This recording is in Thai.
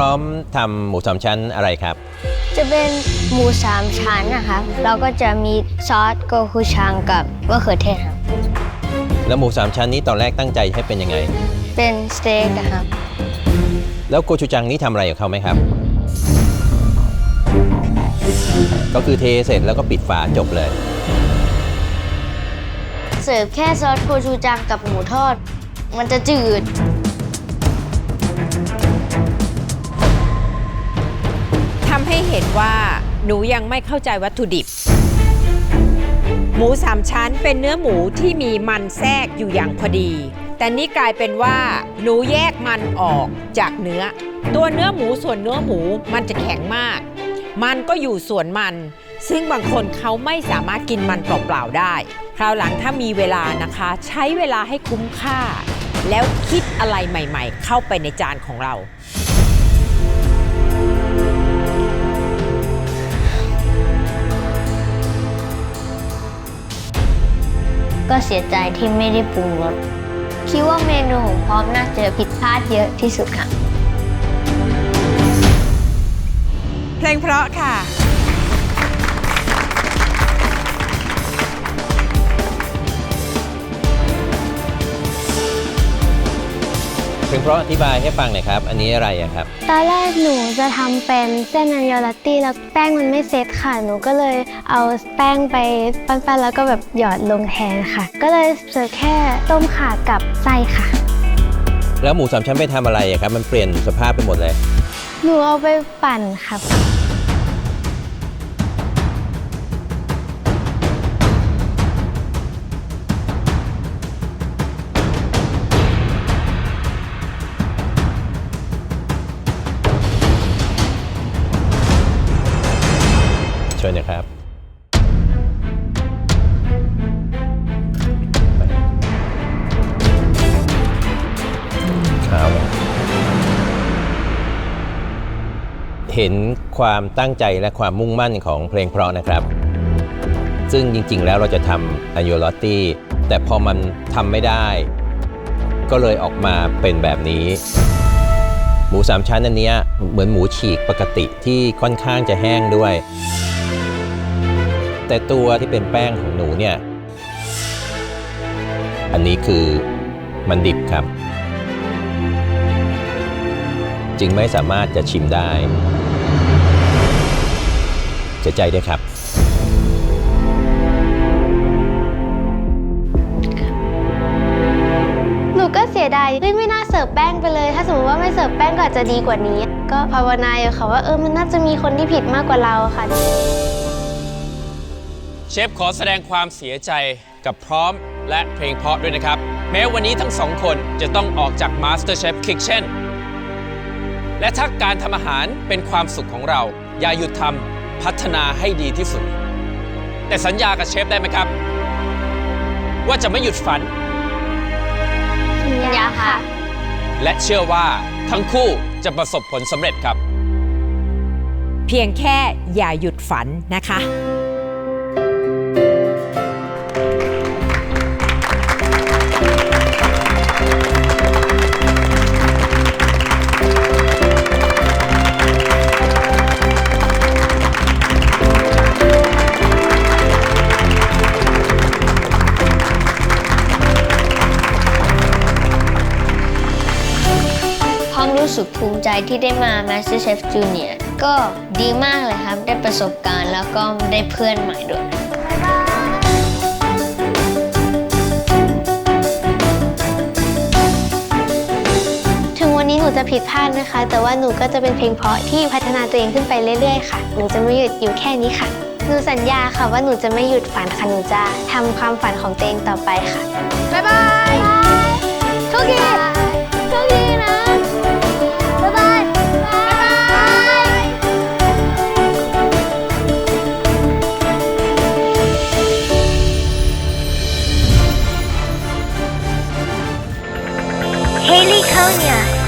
ร้อมทำหมูสามชั้นอะไรครับ จะเป็นหมูสามชั้นนะครับแล้วก็จะมีซอสโกคูชังกับมะเขือเทศครับ แล้วหมูสามชั้นนี้ตอนแรกตั้งใจให้เป็นยังไง เป็นสเต็กนะครับ แล้วโกชูจังนี้ทำอะไรกับเขาไหมครับ ก็คือเทเสร็จแล้วก็ปิดฝาจบเลย เสิร์ฟแค่ซอสโกชูจังกับหมูทอด มันจะจืด ให้เห็นว่าหนูยังไม่เข้าใจวัตถุดิบ หมูสามชั้นเป็นเนื้อหมูที่มีมันแทรกอยู่อย่างพอดี แต่นี่กลายเป็นว่า หนูแยกมันออกจากเนื้อ ตัวเนื้อหมูส่วนเนื้อหมูมันจะแข็งมาก มันก็อยู่ส่วนมัน ซึ่งบางคนเขาไม่สามารถกินมันเปล่าๆได้ คราวหลังถ้ามีเวลานะคะ ใช้เวลาให้คุ้มค่า แล้วคิดอะไรใหม่ ๆ เข้าไปในจานของเรา ก็เสียใจที่ไม่ได้ปรุงรสคิดว่าเมนูของพร้อมน่าจะผิดพลาดเยอะที่สุดค่ะ เพลงเพราะค่ะ เพียงเพราะอธิบายให้ฟังหน่อยครับ อันนี้อะไรอะครับ ตอนแรกหนูจะทำเป็นเส้นอันยอลาตี้แล้วแป้งมันไม่เซ็ตค่ะ หนูก็เลยเอาแป้งไปปั้นๆแล้วก็แบบหยอดลงแทนค่ะ ก็เลยเสิร์ฟแค่ต้มข่ากับไส้ค่ะ แล้วหมูสามชั้นไปทำอะไรอะครับ มันเปลี่ยนสภาพไปหมดเลย หนูเอาไปปั่นค่ะ เชิญนะครับเลยเห็นความตั้งใจและความมุ่งมั่นของเพลงเพราะนะครับ ซึ่งจริง ๆ แล้วเราจะทำอันโยลอตตี้แต่พอมันทำไม่ได้ ก็เลยออกมาเป็นแบบนี้หมูสามชั้นอันเนี้ยเหมือนหมูฉีกปกติที่ค่อนข้างจะแห้งด้วย แต่ตัวที่เป็นแป้งของหนูเนี่ย อันนี้คือมันดิบครับ จึงไม่สามารถจะชิมได้เสียใจด้วยครับหนูก็เสียดายเฮ้ยไม่น่าเสิร์ฟแป้งไปเลย ถ้าสมมติว่าไม่เสิร์ฟแป้งก็อาจจะดีกว่านี้ ก็ภาวนาอยู่ค่ะว่าเออมันน่าจะมีคนที่ผิดมากกว่าเราค่ะ เชฟขอแสดงความเสียใจกับพร้อมและเพลงเพราะด้วยนะครับ แม้วันนี้ทั้งสองคนจะต้องออกจาก MasterChef Kitchen และถ้าการทำอาหารเป็นความสุขของเรา อย่าหยุดทำพัฒนาให้ดีที่สุด แต่สัญญากับเชฟได้ไหมครับ ว่าจะไม่หยุดฝัน สัญญาค่ะ และเชื่อว่าทั้งคู่จะประสบผลสำเร็จครับ เพียงแค่อย่าหยุดฝันนะคะ ร้อมรู้สึกภูมิใจที่ได้มา MasterChef Junior ก็ดีมากเลยครับ ได้ประสบการณ์แล้วก็ได้เพื่อนใหม่ด้วยถึงวันนี้หนูจะผิดพลาดนะคะ แต่ว่าหนูก็จะเป็นเพลงเพราะที่พัฒนาตัวเองขึ้นไปเรื่อยๆค่ะ หนูจะไม่หยุดอยู่แค่นี้ค่ะ หนูสัญญาค่ะว่าหนูจะไม่หยุดฝันค่ะ หนูจะทำความฝันของตัวเองต่อไปค่ะ บ๊ายบายโชคดี Laconia.